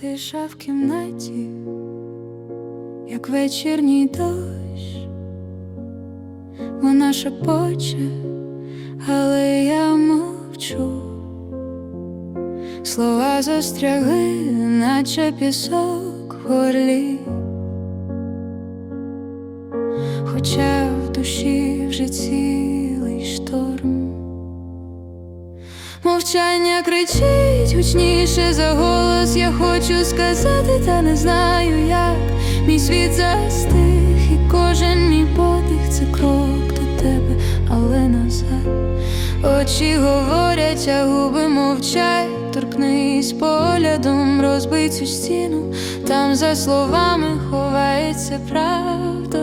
тиша в кімнаті, як вечірній дощ, вона шепоче, але я мовчу. Слова застрягли, наче пісок в горлі, хоча в душі вже цілий Мовчання кричить гучніше за голос. Я хочу сказати, та не знаю як. Мій світ застиг, і кожен мій подих це крок до тебе, але назад. Очі говорять, а губи мовчать, торкнись поглядом, розбий цю стіну. Там за словами ховається правда,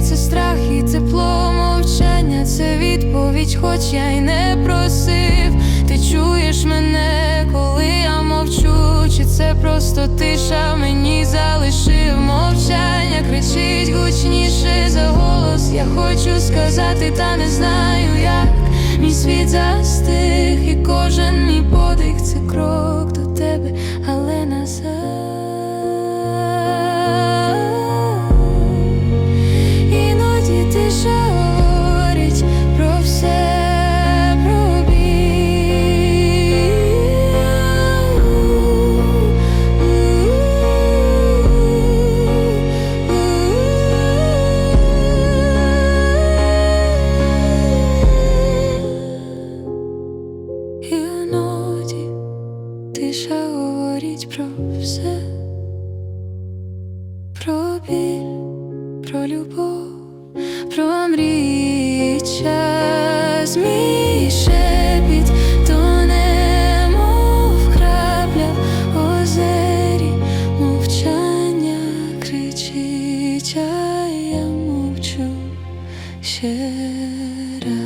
це страх і тепло. Мовчання це відповідь, хоч я й не просив. Ти чуєш мене, коли я мовчу, чи це просто тиша мені залишив мовчання, кричить гучніше за голос. Я хочу сказати, та не знаю як. Мій світ застиг, тиша говорить про все, про біль, про любов, про мрії. Час то не мов крапля озері, мовчання кричить, мовчу ще раз.